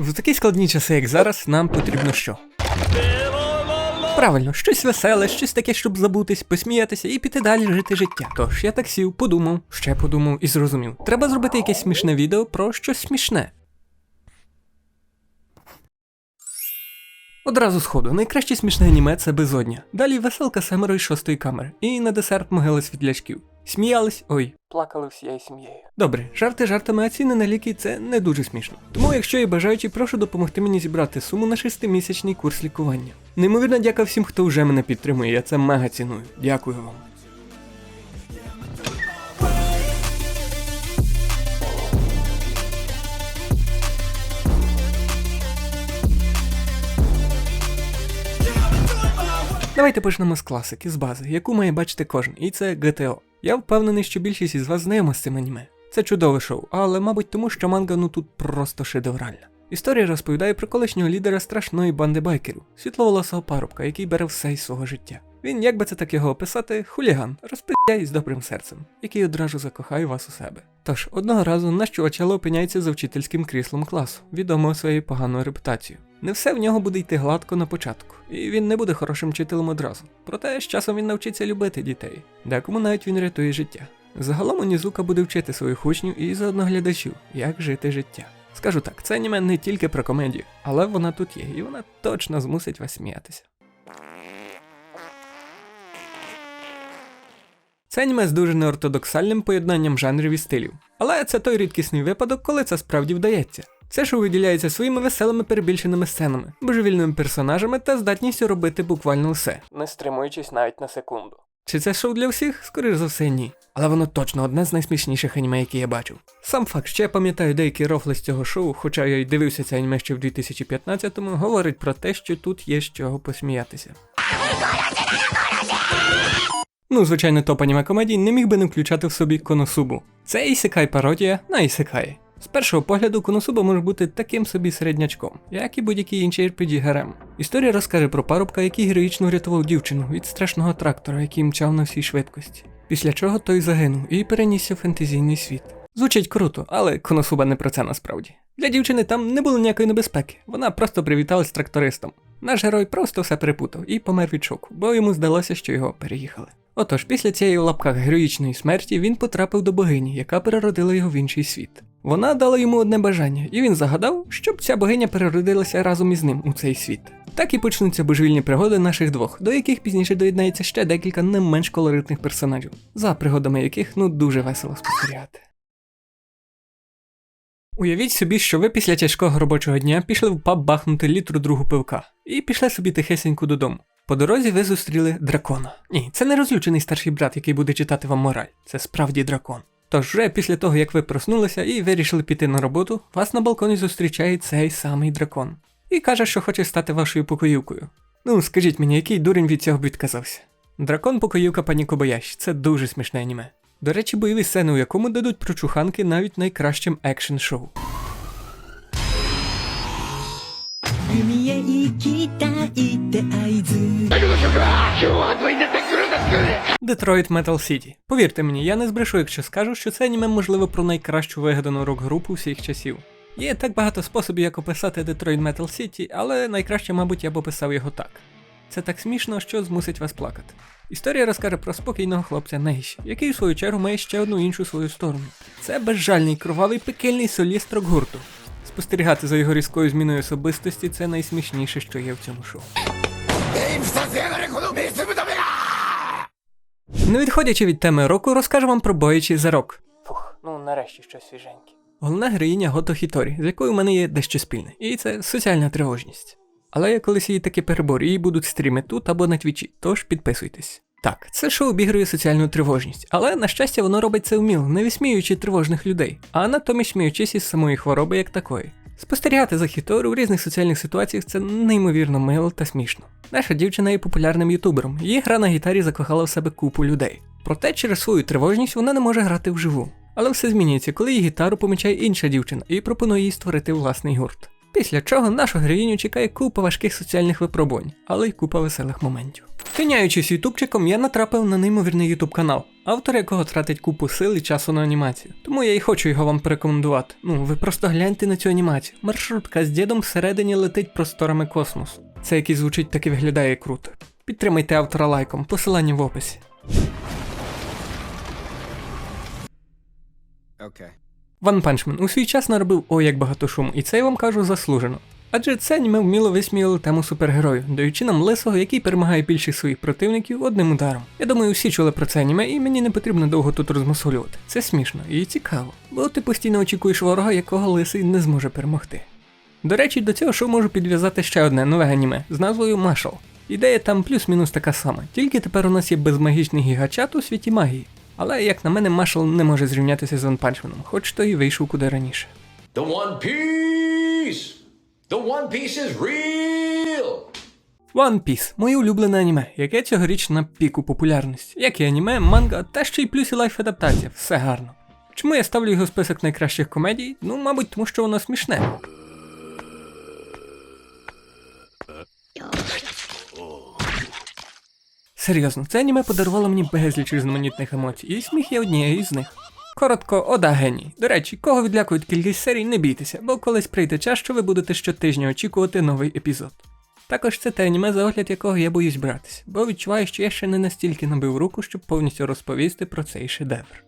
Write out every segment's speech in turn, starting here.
В такі складні часи, як зараз, нам потрібно що? Правильно, щось веселе, щось таке, щоб забутись, посміятися і піти далі жити життя. Тож я так сів, подумав, ще подумав і зрозумів. Треба зробити якесь смішне відео про щось смішне. Одразу сходу, найкраще смішне аніме це безодня. Далі веселка семеро із шостої камери. І на десерт могила світлячків. Сміялись, ой, плакали всією сім'єю. Добре, жарти жартами, а ціни на ліки це не дуже смішно. Тому, якщо є бажаючі, прошу допомогти мені зібрати суму на шестимісячний курс лікування. Неймовірна дяка всім, хто вже мене підтримує, я це мега ціную. Дякую вам. Давайте почнемо з класики, з бази, яку має бачити кожен, і це GTO. Я впевнений, що більшість із вас знайома з цим аніме. Це чудове шоу, але мабуть тому, що манга ну тут просто шедевральна. Історія розповідає про колишнього лідера страшної банди байкерів, світловолосого парубка, який бере все із свого життя. Він, як би це так його описати, хуліган, розпиздяй з добрим серцем, який одразу закохає вас у себе. Тож одного разу наш чувачело опиняється за вчительським кріслом класу, відомого своєю поганою репутацією. Не все в нього буде йти гладко на початку, і він не буде хорошим вчителем одразу. Проте з часом він навчиться любити дітей, декому навіть він рятує життя. Загалом Онізука буде вчити своїх учнів і заодно глядачів, як жити життя. Скажу так, це аніме не тільки про комедію, але вона тут є, і вона точно змусить вас сміятися. Це аніме з дуже неортодоксальним поєднанням жанрів і стилів. Але це той рідкісний випадок, коли це справді вдається. Це шоу виділяється своїми веселими перебільшеними сценами, божевільними персонажами та здатністю робити буквально все, не стримуючись навіть на секунду. Чи це шоу для всіх? Скоріш за все, ні. Але воно точно одне з найсмішніших аніме, які я бачив. Сам факт, що я пам'ятаю деякі рофли з цього шоу, хоча я й дивився це аніме ще в 2015-му, говорить про те, що тут є з чого посміятися. Ну, звичайно, топ аніме комедій не міг би не включати в собі Коносубу. Це ісекай пародія на ісекай. З першого погляду Коносуба може бути таким собі середнячком, як і будь-який інший RPG гарем. Історія розкаже про парубка, який героїчно врятував дівчину від страшного трактора, який мчав на всій швидкості. Після чого той загинув і перенісся в фентезійний світ. Звучить круто, але Коносуба не про це насправді. Для дівчини там не було ніякої небезпеки, вона просто привіталась трактористом. Наш герой просто все перепутав і помер від шоку, бо йому здалося, що його переїхали. Отож, після цієї в лапках героїчної смерті він потрапив до богині, яка переродила його в інший світ. Вона дала йому одне бажання, і він загадав, щоб ця богиня переродилася разом із ним у цей світ. Так і почнуться божевільні пригоди наших двох, до яких пізніше доєднається ще декілька не менш колоритних персонажів, за пригодами яких ну дуже весело спостерігати. Уявіть собі, що ви після тяжкого робочого дня пішли в паб бахнути літру другу пивка і пішли собі тихесенько додому. По дорозі ви зустріли дракона. Ні, це не розлючений старший брат, який буде читати вам мораль. Це справді дракон. Тож вже після того, як ви проснулися і вирішили піти на роботу, вас на балконі зустрічає цей самий дракон. І каже, що хоче стати вашою покоївкою. Ну, скажіть мені, який дурень від цього відказався? Дракон покоївка пані Кобаяші це дуже смішне аніме. До речі, бойові сцени, у якому дадуть прочуханки навіть найкращим екшн шоу. Детройт Метал Сіті. Повірте мені, я не збрешу, якщо скажу, що це аніме можливо про найкращу вигадану рок-групу всіх часів. Є так багато способів, як описати Детройт Метал Сіті, але найкраще, мабуть, я б описав його так. Це так смішно, що змусить вас плакати. Історія розкаже про спокійного хлопця Нейші, який у свою чергу має ще одну іншу свою сторону. Це безжальний, кровавий пекельний соліст рок-гурту. Спостерігати за його різкою зміною особистості це найсмішніше, що є в цьому шоу. Не відходячи від теми року, розкажу вам про боячі за рок. Фух, ну нарешті щось свіженьке. Головна героїня Гото Хіторі, з якою в мене є дещо спільне, і це соціальна тривожність. Але я колись її таки переборю, і будуть стріми тут або на твічі, тож підписуйтесь. Так, це шоу обігрує соціальну тривожність, але на щастя воно робить це вміло, не висміюючи тривожних людей, а натомість сміючись із самої хвороби як такої. Спостерігати за Хітору в різних соціальних ситуаціях це неймовірно мило та смішно. Наша дівчина є популярним ютубером, її гра на гітарі закохала в себе купу людей. Проте через свою тривожність вона не може грати вживу. Але все змінюється, коли її гітару помічає інша дівчина і пропонує їй створити власний гурт. Після чого нашу героїню чекає купа важких соціальних випробувань, але й купа веселих моментів. Тиняючись ютубчиком, я натрапив на неймовірний ютуб канал, автор якого тратить купу сил і часу на анімацію. Тому я і хочу його вам порекомендувати. Ну, ви просто гляньте на цю анімацію. Маршрутка з дідом всередині летить просторами космосу. Це який звучить так і виглядає круто. Підтримайте автора лайком, посилання в описі. Okay. Ван Панчмен у свій час наробив ой як багато шуму, і це я вам кажу заслужено. Адже це аніме вміло висміяло тему супергероїв, даючи нам лисого, який перемагає більшість своїх противників одним ударом. Я думаю, всі чули про це аніме, і мені не потрібно довго тут розмасолювати. Це смішно і цікаво, бо ти постійно очікуєш ворога, якого лисий не зможе перемогти. До речі, до цього шоу можу підв'язати ще одне нове аніме з назвою Машал. Ідея там плюс-мінус така сама, тільки тепер у нас є безмагічний гігачат у світі магії. Але як на мене, Машал не може зрівнятися з Ванпанчменом, хоч той і вийшов куди раніше. The One Piece! The One Piece is real! One Piece – моє улюблене аніме, яке цьогоріч на піку популярності. Як і аніме, манга, та ще й плюс і лайф адаптація, все гарно. Чому я ставлю його в список найкращих комедій? Ну, мабуть, тому що воно смішне. Серйозно, це аніме подарувало мені безліч різноманітних емоцій, і сміх є однією з них. Коротко, ода геній. До речі, кого відлякують кількість серій, не бійтеся, бо колись прийде час, що ви будете щотижня очікувати новий епізод. Також це те аніме, за огляд якого я боюсь братися, бо відчуваю, що я ще не настільки набив руку, щоб повністю розповісти про цей шедевр.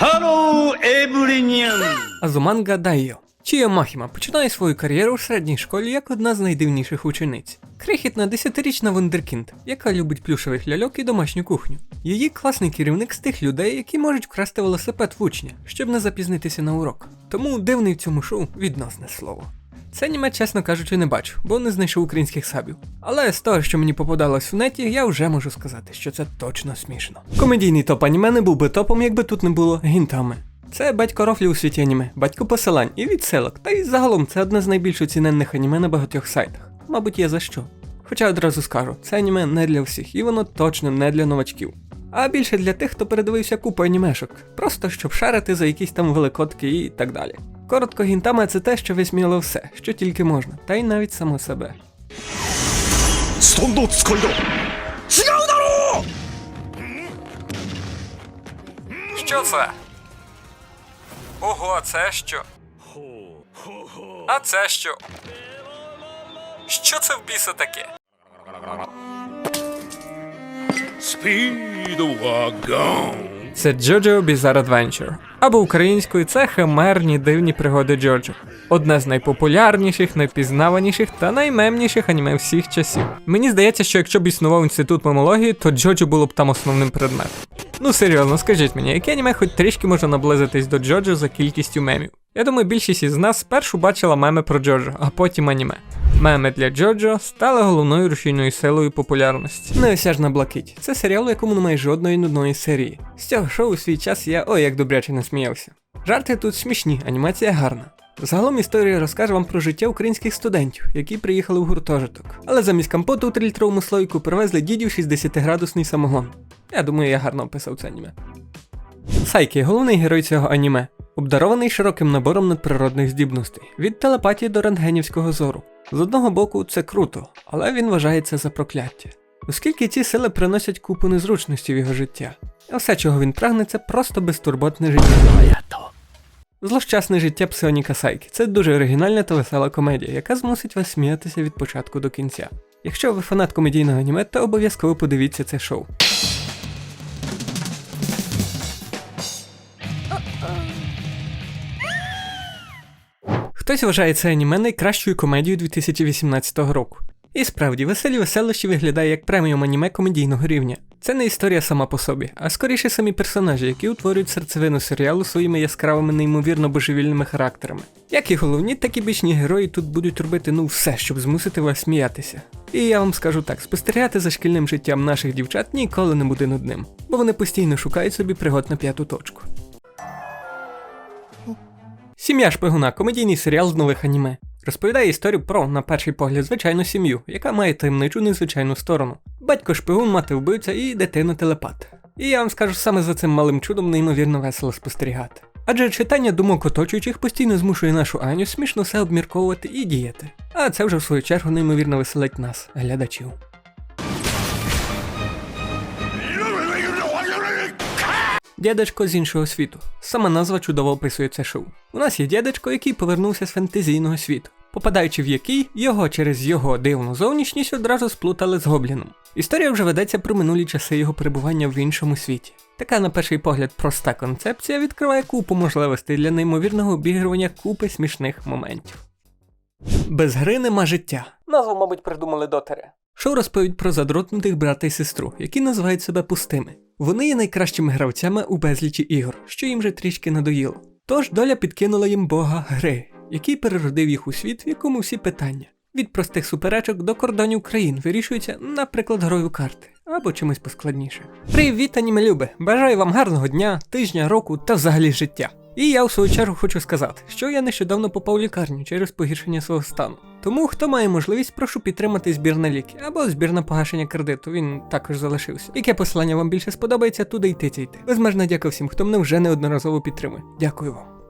Hello, everyone! Азуманга Дайо. Чія Махіма починає свою кар'єру в середній школі як одна з найдивніших учениць. Крихітна десятирічна вундеркінд, яка любить плюшевих ляльок і домашню кухню. Її класний керівник з тих людей, які можуть вкрасти велосипед в учня, щоб не запізнитися на урок. Тому дивний в цьому шоу відносне слово. Це аніме, чесно кажучи, не бачу, бо не знайшов українських сабів. Але з того, що мені попадалось в неті, я вже можу сказати, що це точно смішно. Комедійний топ аніме не був би топом, якби тут не було гінтами. Це батько рофлі у світі аніме, батько посилань і відсилок, та й загалом це одне з найбільш оціненних аніме на багатьох сайтах. Мабуть, є за що. Хоча одразу скажу, це аніме не для всіх, і воно точно не для новачків. А більше для тих, хто передивився купу анімешок, просто щоб шарити за якісь там великодки і так далі. Коротко гінтама це те, що висміло все, що тільки можна, та й навіть само себе. Що це? Ого, а це що? А це що? Що це в біса таке? Це Джоджо Bizarre Adventure. Або українською це химерні дивні пригоди Джоджо. Одне з найпопулярніших, найпізнаваніших та наймемніших аніме всіх часів. Мені здається, що якщо б існував інститут мемології, то Джоджо було б там основним предметом. Ну серйозно, скажіть мені, яке аніме хоч трішки може наблизитись до Джоджо за кількістю мемів? Я думаю, більшість із нас спершу бачила меми про Джоджо, а потім аніме. Меми для Джоджо стали головною рушійною силою популярності. Неосяжна блакить. Це серіал, у якому немає жодної нудної серії. З цього шоу у свій час я ой як добряче насміявся. Жарти тут смішні, анімація гарна. Загалом історія розкаже вам про життя українських студентів, які приїхали в гуртожиток. Але замість компоту у 3-літровому слойку привезли дідів 60-градусний самогон. Я думаю, я гарно описав це аніме. Сайкі головний герой цього аніме, обдарований широким набором надприродних здібностей, від телепатії до рентгенівського зору. З одного боку, це круто, але він вважає це за прокляття. Оскільки ці сили приносять купу незручностей в його життя. А все, чого він прагне, це просто безтурботне життя. Злощасне життя Псионіка Сайкі це дуже оригінальна та весела комедія, яка змусить вас сміятися від початку до кінця. Якщо ви фанат комедійного аніме, то обов'язково подивіться це шоу. Хтось вважає це аніме найкращою комедією 2018 року. І справді, веселі веселощі виглядає як преміум аніме комедійного рівня. Це не історія сама по собі, а скоріше самі персонажі, які утворюють серцевину серіалу своїми яскравими неймовірно божевільними характерами. Як і головні, так і бічні герої тут будуть робити ну все, щоб змусити вас сміятися. І я вам скажу так: спостерігати за шкільним життям наших дівчат ніколи не буде нудним, бо вони постійно шукають собі пригод на п'яту точку. Сім'я шпигуна комедійний серіал з нових аніме. Розповідає історію про, на перший погляд, звичайну сім'ю, яка має таємничу незвичайну сторону. Батько шпигун, мати вбивця і дитина телепат. І я вам скажу, саме за цим малим чудом неймовірно весело спостерігати. Адже читання думок оточуючих постійно змушує нашу Аню смішно все обмірковувати і діяти. А це вже в свою чергу неймовірно веселить нас, глядачів. Дядечко з іншого світу. Сама назва чудово описує це шоу. У нас є дядечко, який повернувся з фентезійного світу, попадаючи в який його через його дивну зовнішність одразу сплутали з гобліном. Історія вже ведеться про минулі часи його перебування в іншому світі. Така, на перший погляд, проста концепція відкриває купу можливостей для неймовірного обігрування купи смішних моментів. Без гри нема життя. Назву, мабуть, придумали дотери. Шоу розповідь про задротнутих брата і сестру, які називають себе пустими. Вони є найкращими гравцями у безлічі ігор, що їм вже трішки надоїло. Тож доля підкинула їм бога гри, який переродив їх у світ, в якому всі питання. Від простих суперечок до кордонів країн вирішуються, наприклад, грою карти або чимось поскладніше. Привіт, анімелюби! Бажаю вам гарного дня, тижня, року та взагалі життя. І я в свою чергу хочу сказати, що я нещодавно попав в лікарню через погіршення свого стану. Тому хто має можливість, прошу підтримати збір на ліки або збір на погашення кредиту, він також залишився. Яке посилання вам більше сподобається, туди йти тицяйте. Безмежна дяка всім, хто мене вже неодноразово підтримує. Дякую вам.